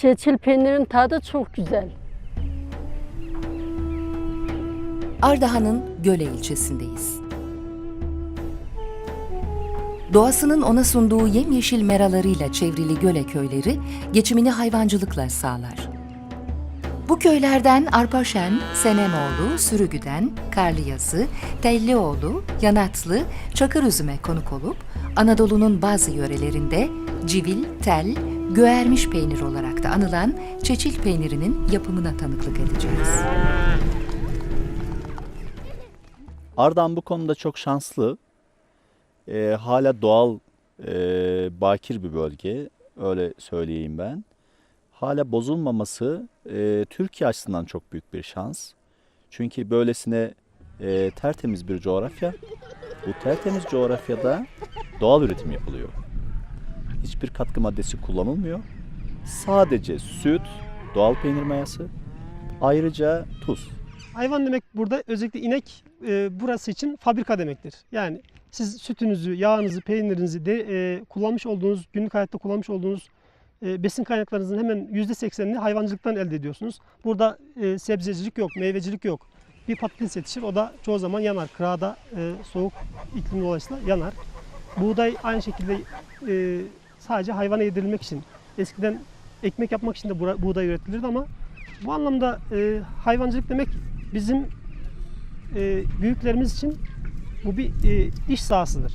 Seçil peynirin tadı çok güzel. Ardahan'ın Göle ilçesindeyiz. Doğasının ona sunduğu yemyeşil meralarıyla çevrili Göle köyleri geçimini hayvancılıkla sağlar. Bu köylerden Arpaşen, Senemoğlu, Sürügüden, Karlıyazı, Tellioğlu, Yanatlı, Çakırüzüm'e konuk olup Anadolu'nun bazı yörelerinde civil, tel, göğermiş peynir olarak da anılan çeçil peynirinin yapımına tanıklık edeceğiz. Ardahan bu konuda çok şanslı. Ee, hala doğal, e, bakir bir bölge. Öyle söyleyeyim ben. Hala bozulmaması e, Türkiye açısından çok büyük bir şans. Çünkü böylesine e, tertemiz bir coğrafya. Bu tertemiz coğrafyada doğal üretim yapılıyor. Hiçbir katkı maddesi kullanılmıyor. Sadece süt, doğal peynir mayası, ayrıca tuz. Hayvan demek burada özellikle inek e, burası için fabrika demektir. Yani siz sütünüzü, yağınızı, peynirinizi de e, kullanmış olduğunuz, günlük hayatta kullanmış olduğunuz e, besin kaynaklarınızın hemen %80'ini hayvancılıktan elde ediyorsunuz. Burada e, sebzecilik yok, meyvecilik yok. Bir patates yetişir, o da çoğu zaman yanar. Kırada e, soğuk iklim dolayısıyla yanar. Buğday aynı şekilde e, sadece hayvana yedirilmek için. Eskiden ekmek yapmak için de buğday üretilirdi ama bu anlamda e, hayvancılık demek bizim e, büyüklerimiz için bu bir e, iş sahasıdır.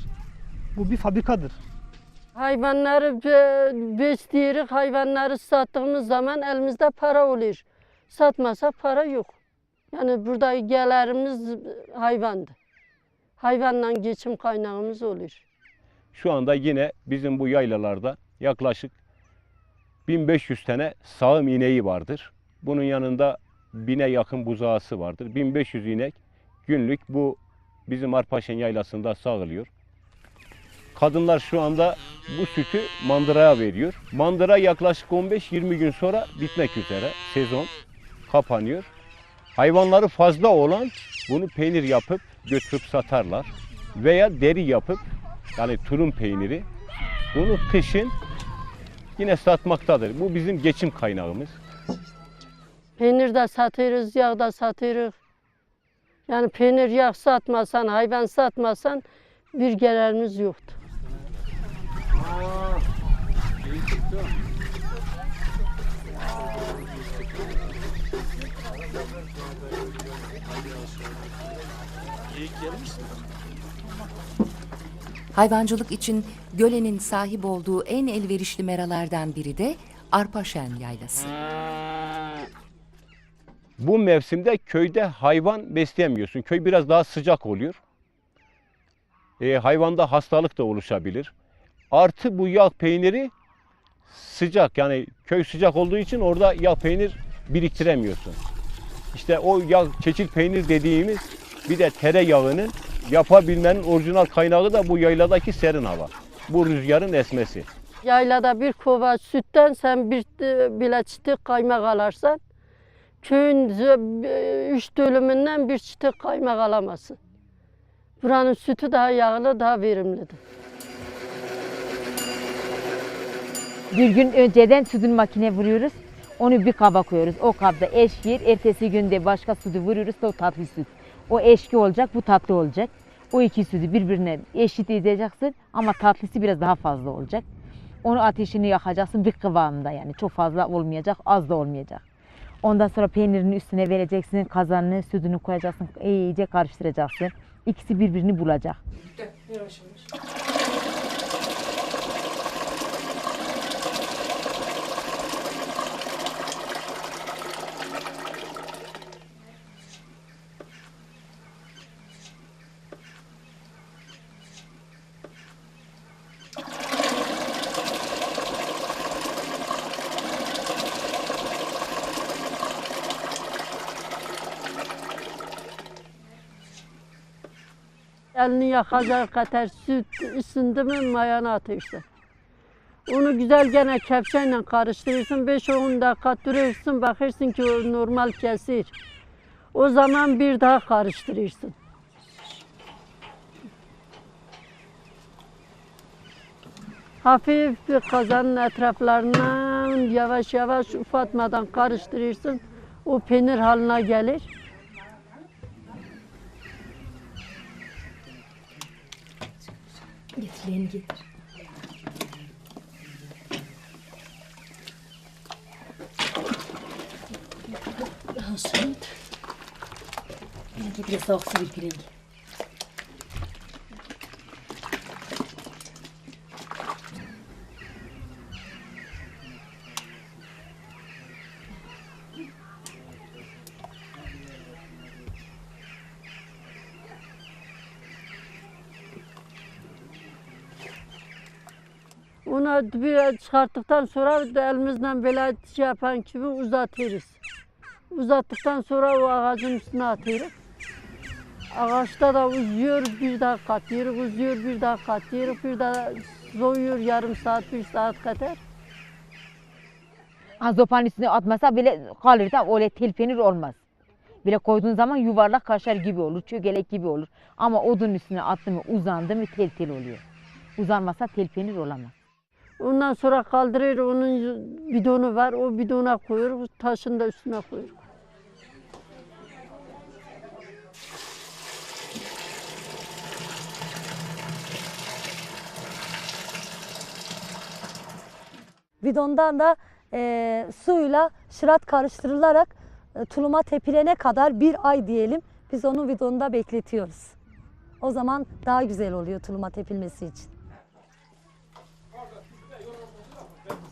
Bu bir fabrikadır. Hayvanları be- besleyirik, hayvanları sattığımız zaman elimizde para olur. Satmasa para yok. Yani burada gelirimiz hayvandı. Hayvanla geçim kaynağımız olur. Şu anda yine bizim bu yaylalarda yaklaşık 1500 tane sağım ineği vardır. Bunun yanında bine yakın buzağısı vardır. 1500 inek günlük bu bizim Arpaşen yaylasında sağılıyor. Kadınlar şu anda bu sütü mandıraya veriyor. Mandıra yaklaşık 15-20 gün sonra bitmek üzere. Sezon kapanıyor. Hayvanları fazla olan bunu peynir yapıp götürüp satarlar. Veya deri yapıp yani tulum peyniri bunu kışın yine satmaktadır. Bu bizim geçim kaynağımız. Peynir de satıyoruz, yağ da satıyoruz. Yani peynir, yağ satmasan, hayvan satmasan bir gelirimiz yoktu. Hayvancılık için Göle'nin sahip olduğu en elverişli meralardan biri de Arpaşen Yaylası. Bu mevsimde köyde hayvan besleyemiyorsun. Köy biraz daha sıcak oluyor. E, hayvanda hastalık da oluşabilir. Artı bu yağ peyniri sıcak yani köy sıcak olduğu için orada yağ peynir biriktiremiyorsun. İşte o yağ çeçil peynir dediğimiz bir de tereyağının yapabilmenin orijinal kaynağı da bu yayladaki serin hava. Bu rüzgarın esmesi. Yaylada bir kova sütten sen bir bile çıtık kaymak alarsan köyün üç dönümünden bir çıtık kaymak alamazsın. Buranın sütü daha yağlı, daha verimlidir. Bir gün önceden sütün makine vuruyoruz. Onu bir kaba koyuyoruz. O kabda eş yer. Ertesi günde başka sütü vuruyoruz. O tatlı süt. O eşki olacak, bu tatlı olacak. O iki sütü birbirine eşit edeceksin ama tatlısı biraz daha fazla olacak. Onu ateşini yakacaksın bir kıvamında yani. Çok fazla olmayacak, az da olmayacak. Ondan sonra peynirini üstüne vereceksin, kazanını, sütünü koyacaksın, iyice karıştıracaksın. İkisi birbirini bulacak. Elini yakacak kadar süt ısındı mı mayanı atıyorsun. Onu güzel gene kepçeyle karıştırırsın. 5-10 dakika duruyorsun. Bakırsın ki o normal kesir. O zaman bir daha karıştırırsın. Hafif bir kazanın etraflarına un yavaş yavaş ufatmadan karıştırırsın. O peynir haline gelir. Getireyim getir. Süt. Piringi bir su bir piringi. Onu bir çıkarttıktan sonra da elimizle böyle şey yapan gibi uzatırız. Uzattıktan sonra o ağacın üstüne atıyoruz. Ağaçta da uzuyor, bir daha katıyoruz, uzuyor, bir daha katıyoruz, bir daha soğuyor yarım saat, bir saat kadar. Ha, Zopanın üstüne atmasa bile kalır tamam öyle tel peynir olmaz. Bile koyduğun zaman yuvarlak kaşar gibi olur, çökelek gibi olur. Ama odun üstüne attı mı uzandı mı tel tel oluyor. Uzanmasa tel peynir olamaz. Ondan sonra kaldırıyor, onun bidonu var, o bidona koyuyor, taşın da üstüne koyuyor. Bidondan da e, suyla şırat karıştırılarak e, tuluma tepilene kadar bir ay diyelim biz onu bidonda bekletiyoruz. O zaman daha güzel oluyor tuluma tepilmesi için.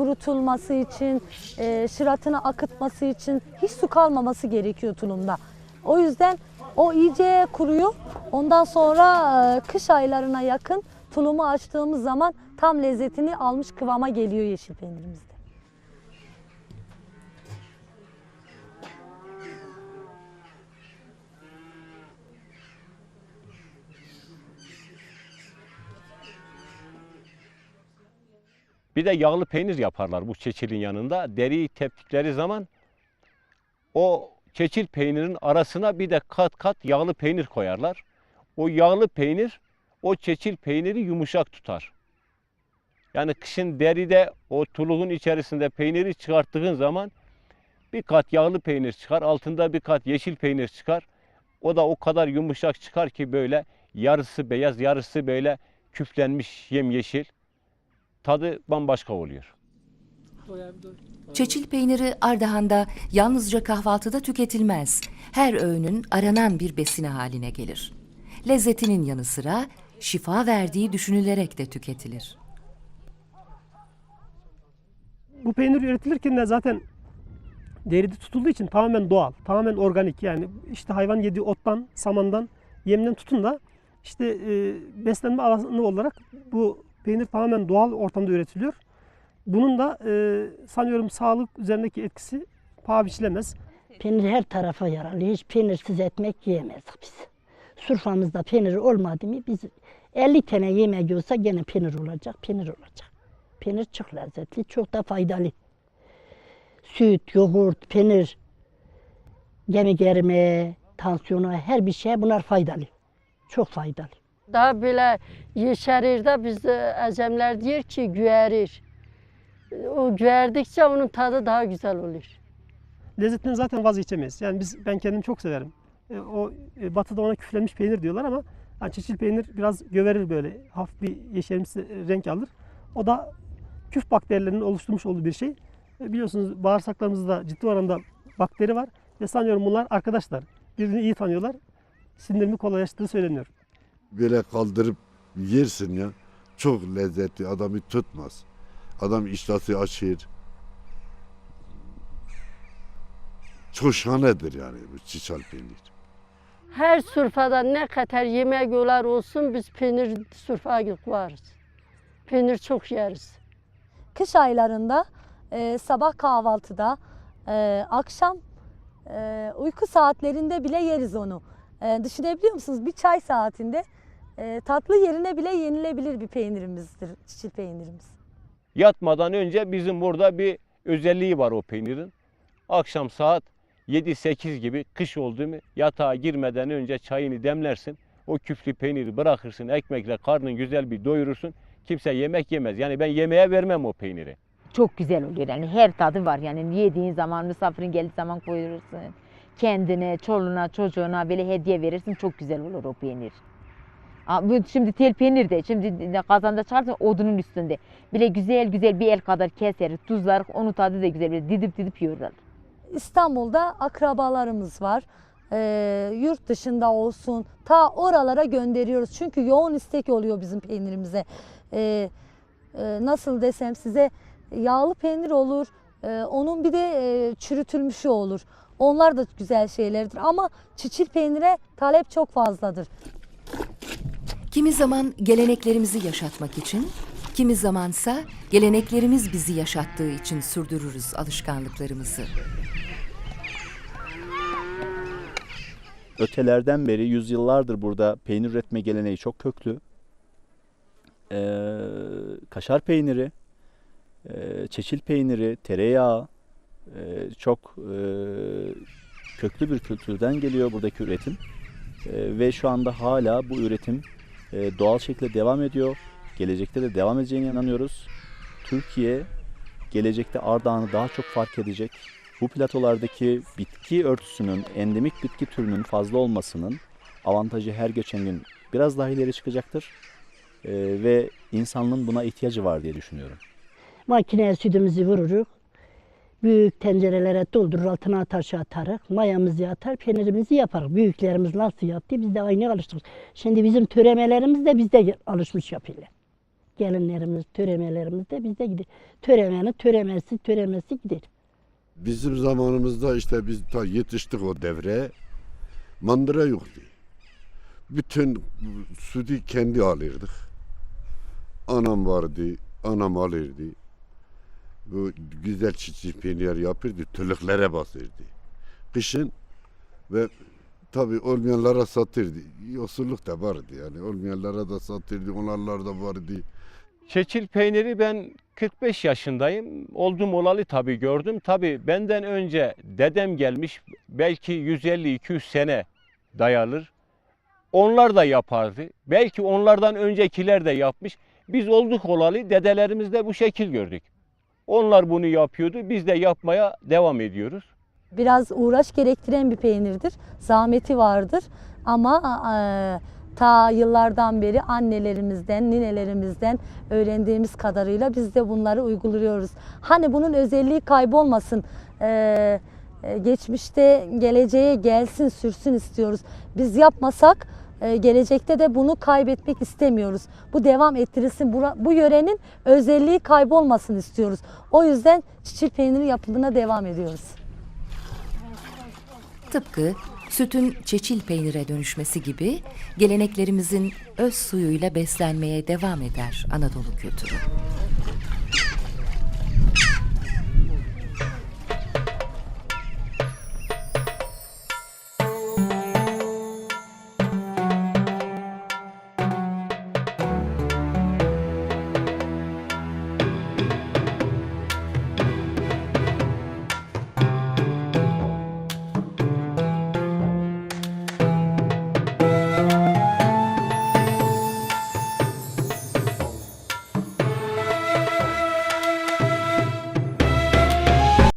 kurutulması için, e, şıratını akıtması için hiç su kalmaması gerekiyor tulumda. O yüzden o iyice kuruyor. Ondan sonra e, kış aylarına yakın tulumu açtığımız zaman tam lezzetini almış kıvama geliyor yeşil peynirimizde. Bir de yağlı peynir yaparlar bu çeçilin yanında. Deriyi teptikleri zaman o çeçil peynirin arasına bir de kat kat yağlı peynir koyarlar. O yağlı peynir o çeçil peyniri yumuşak tutar. Yani kışın deride o tuluğun içerisinde peyniri çıkarttığın zaman bir kat yağlı peynir çıkar, altında bir kat yeşil peynir çıkar. O da o kadar yumuşak çıkar ki böyle yarısı beyaz, yarısı böyle küflenmiş yemyeşil. Tadı bambaşka oluyor. Çeçil peyniri Ardahan'da yalnızca kahvaltıda tüketilmez. Her öğünün aranan bir besini haline gelir. Lezzetinin yanı sıra şifa verdiği düşünülerek de tüketilir. Bu peynir üretilirken de zaten deride tutulduğu için tamamen doğal, tamamen organik. Yani işte hayvan yediği ottan, samandan, yemden tutun da işte e, beslenme alanı olarak bu peynir tamamen doğal ortamda üretiliyor. Bunun da e, sanıyorum sağlık üzerindeki etkisi paha biçilemez. Peynir her tarafa yararlı. Hiç peynirsiz ekmek yiyemezdik biz. Surfamızda peynir olmadı mı biz 50 tane yemek olsa gene peynir olacak, peynir olacak. Peynir çok lezzetli, çok da faydalı. Süt, yoğurt, peynir, gemi germe, tansiyona her bir şey bunlar faydalı. Çok faydalı. Daha böyle yeşerir de biz e, Ecemler diyor ki güverir. O güverdikçe onun tadı daha güzel olur. Lezzetinden zaten vazgeçemeyiz. Yani biz ben kendim çok severim. E, o e, batıda ona küflenmiş peynir diyorlar ama yani çeçil peynir biraz göverir böyle. Hafif bir yeşerimsi renk alır. O da küf bakterilerinin oluşturmuş olduğu bir şey. E, biliyorsunuz bağırsaklarımızda ciddi oranda bakteri var ve sanıyorum bunlar arkadaşlar. Birbirini iyi tanıyorlar. Sindirimi kolaylaştırdığı söyleniyor. Böyle kaldırıp yersin ya. Çok lezzetli. Adamı tutmaz. Adam iştahı açır. Çok şahanedir yani bu çiçal peynir. Her surfada ne kadar yemek olar olsun biz peynir surfa koyarız. Peynir çok yeriz. Kış aylarında e, sabah kahvaltıda Ee, akşam e, uyku saatlerinde bile yeriz onu. Ee, düşünebiliyor musunuz? Bir çay saatinde e, tatlı yerine bile yenilebilir bir peynirimizdir, çiçil peynirimiz. Yatmadan önce bizim burada bir özelliği var o peynirin. Akşam saat 7-8 gibi kış oldu mu yatağa girmeden önce çayını demlersin. O küflü peyniri bırakırsın ekmekle karnın güzel bir doyurursun. Kimse yemek yemez. Yani ben yemeğe vermem o peyniri. Çok güzel oluyor yani her tadı var yani yediğin zaman misafirin geldiği zaman koyursun. Kendine, çoluğuna, çocuğuna böyle hediye verirsin çok güzel olur o peynir. Şimdi tel peynir de şimdi kazanda çıkarsa odunun üstünde. Bile güzel güzel bir el kadar keser, tuzlar, onun tadı da güzel. Böyle didip didip yiyorlar. İstanbul'da akrabalarımız var. Ee, yurt dışında olsun ta oralara gönderiyoruz. Çünkü yoğun istek oluyor bizim peynirimize. Ee, e, nasıl desem size yağlı peynir olur. Ee, onun bir de e, çürütülmüşü olur. Onlar da güzel şeylerdir ama çiçil peynire talep çok fazladır. Kimi zaman geleneklerimizi yaşatmak için, kimi zamansa geleneklerimiz bizi yaşattığı için sürdürürüz alışkanlıklarımızı. Ötelerden beri yüzyıllardır burada peynir üretme geleneği çok köklü. Ee, kaşar peyniri, e, çeçil peyniri, tereyağı e, çok e, köklü bir kültürden geliyor buradaki üretim. E, ve şu anda hala bu üretim e, doğal şekilde devam ediyor. Gelecekte de devam edeceğine inanıyoruz. Türkiye gelecekte Ardahan'ı daha çok fark edecek. Bu platolardaki bitki örtüsünün, endemik bitki türünün fazla olmasının avantajı her geçen gün biraz daha ileri çıkacaktır. Ee, ve insanlığın buna ihtiyacı var diye düşünüyorum. Makineye sütümüzü vururuz. Büyük tencerelere doldurur, altına taşı atarız. Mayamızı atar, peynirimizi yaparız. Büyüklerimiz nasıl yaptı biz de aynı alıştık. Şimdi bizim töremelerimiz de bizde alışmış yapıyorlar. Gelinlerimiz, töremelerimiz de bizde gidiyor. Töremenin töremesi, töremesi gider. Bizim zamanımızda işte biz ta yetiştik o devre. Mandıra yoktu. Bütün sütü kendi alırdık. Anam vardı, anam alırdı. Bu güzel peynir yapırdı, tülüklere basırdı. Kışın ve tabi olmayanlara satırdı. Yosulluk da vardı yani. Olmayanlara da satırdı, onlarlar da vardı. Çeçil peyniri ben 45 yaşındayım. Oldum olalı tabii gördüm. Tabii benden önce dedem gelmiş belki 150-200 sene dayanır. Onlar da yapardı. Belki onlardan öncekiler de yapmış. Biz olduk olalı dedelerimiz de bu şekil gördük. Onlar bunu yapıyordu. Biz de yapmaya devam ediyoruz. Biraz uğraş gerektiren bir peynirdir. Zahmeti vardır ama e, ta yıllardan beri annelerimizden, ninelerimizden öğrendiğimiz kadarıyla biz de bunları uyguluyoruz. Hani bunun özelliği kaybolmasın. e, e, geçmişte geleceğe gelsin, sürsün istiyoruz. Biz yapmasak e, gelecekte de bunu kaybetmek istemiyoruz. Bu devam ettirilsin. Bura- Bu yörenin özelliği kaybolmasın istiyoruz. O yüzden çiçil peyniri yapımına devam ediyoruz. Tıpkı sütün çeçil peynire dönüşmesi gibi geleneklerimizin öz suyuyla beslenmeye devam eder Anadolu kültürü.